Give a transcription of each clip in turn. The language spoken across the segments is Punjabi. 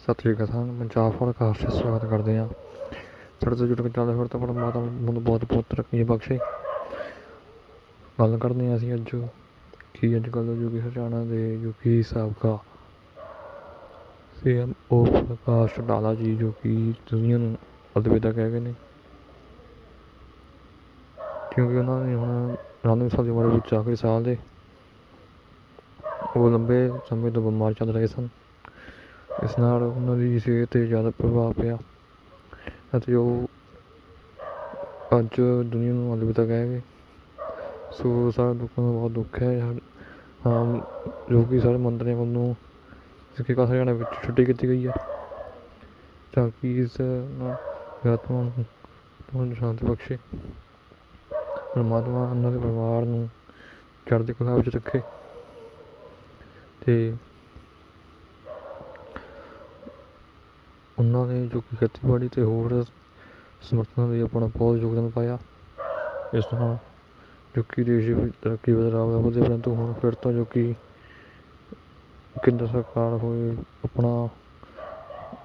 ਸਤਿ ਸ਼੍ਰੀ ਅਕਾਲ ਪੰਜਾਬ ਪੋਡਕਾਸਟ 'ਚ ਸਵਾਗਤ ਕਰਦੇ ਹਾਂ। ਸਾਡੇ ਤੋਂ ਜੁੜ ਕੇ ਚੱਲਦੇ ਫਿਰ ਤਾਂ ਪਰਮਾਤਮਾ ਮੈਨੂੰ ਬਹੁਤ ਬਹੁਤ ਤਰੱਕੀ ਬਖਸ਼ੇ। ਗੱਲ ਕਰਦੇ ਹਾਂ ਅਸੀਂ ਅੱਜ, ਕੀ ਅੱਜ ਕੱਲ੍ਹ ਜੋ ਕਿ ਹਰਿਆਣਾ ਦੇ ਜੋ ਸਾਬਕਾ ਸੀ ਐਮ ਓ ਪ੍ਰਕਾਸ਼ ਡਾਲਾ ਜੀ, ਜੋ ਕਿ ਦੁਨੀਆ ਨੂੰ ਅਲਵਿਦਾ ਕਹਿ ਗਏ ਨੇ। ਕਿਉਂਕਿ ਉਹਨਾਂ ਨੇ ਹੁਣ ਉਣਾਨਵੇਂ ਸਾਲ ਦੀ ਉਮਰ ਵਿੱਚ ਆਖਰੀ ਸਾਲ ਦੇ, ਉਹ ਲੰਬੇ ਸਮੇਂ ਤੋਂ ਬਿਮਾਰ ਚੱਲ ਰਹੇ ਸਨ। ਇਸ ਨਾਲ ਉਹਨਾਂ ਦੀ ਸਿਹਤ 'ਤੇ ਜ਼ਿਆਦਾ ਪ੍ਰਭਾਵ ਪਿਆ। ਅਤੇ ਉਹ ਅੱਜ ਦੁਨੀਆ ਨੂੰ ਅਲਵਿਦਾ ਕਹਿ ਗਏ। ਸੋ ਸਾਰੇ ਲੋਕਾਂ ਨੂੰ ਬਹੁਤ ਦੁੱਖ ਹੈ। ਹਾਂ ਜੋ ਕਿ ਸਾਰੇ ਮੰਤਰੀਆਂ ਵੱਲੋਂ ਸਿੱਖੀ ਕਾ ਹਰਿਆਣਾ ਵਿੱਚ ਛੁੱਟੀ ਕੀਤੀ ਗਈ ਹੈ। ਤਾਂ ਕਿ ਇਸ ਆਤਮਾ ਨੂੰ ਤੁਹਾਨੂੰ ਸ਼ਾਂਤੀ ਬਖਸ਼ੇ। ਪਰਮਾਤਮਾ ਉਹਨਾਂ ਦੇ ਪਰਿਵਾਰ ਨੂੰ ਚੜ੍ਹਦੀ ਕਲਾ ਵਿੱਚ ਰੱਖੇ। ਤੇ ਉਹਨਾਂ ਨੇ ਜੋ ਕਿ ਖੇਤੀਬਾੜੀ ਅਤੇ ਹੋਰ ਸਮਰਥਨਾਂ ਲਈ ਆਪਣਾ ਬਹੁਤ ਯੋਗਦਾਨ ਪਾਇਆ। ਇਸ ਨਾਲ ਜੋ ਕਿ ਦੇਸ਼ ਵਿੱਚ ਤਰੱਕੀ ਵਧ ਰਿਹਾ ਪਰੰਤੂ ਹੁਣ ਫਿਰ ਤੋਂ ਜੋ ਕਿ ਕੇਂਦਰ ਸਰਕਾਰ ਹੋਏ ਆਪਣਾ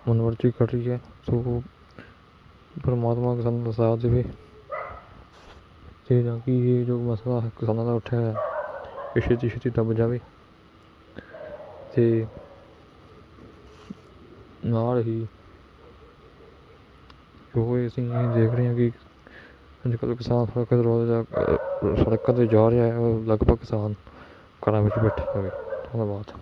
ਮਨੋਵਰਤੀ ਕਰ ਰਹੀ ਹੈ, ਸੋ ਪਰਮਾਤਮਾ ਕਿਸਾਨਾਂ ਦਾ ਸਾਥ ਦੇਵੇ। ਤੇ ਤਾਂ ਕਿ ਇਹ ਜੋ ਮਸਲਾ ਕਿਸਾਨਾਂ ਦਾ ਉੱਠਿਆ ਹੈ ਇਹ ਛੇਤੀ ਛੇਤੀ ਦੱਬ ਜਾਵੇ। ਤੇ ਨਾਲ ਹੀ ਜੋ ਅਸੀਂ ਇਹ ਦੇਖ ਰਹੇ ਹਾਂ ਕਿ ਅੱਜ ਕੱਲ੍ਹ ਕਿਸਾਨ ਸੜਕਾਂ 'ਤੇ ਰੋਜ਼ ਜਾ ਸੜਕਾਂ 'ਤੇ ਜਾ ਰਿਹਾ ਹੈ ਲਗਭਗ ਕਿਸਾਨ ਘਰਾਂ ਵਿੱਚ ਬੈਠੇ ਹੋਏ। ਧੰਨਵਾਦ।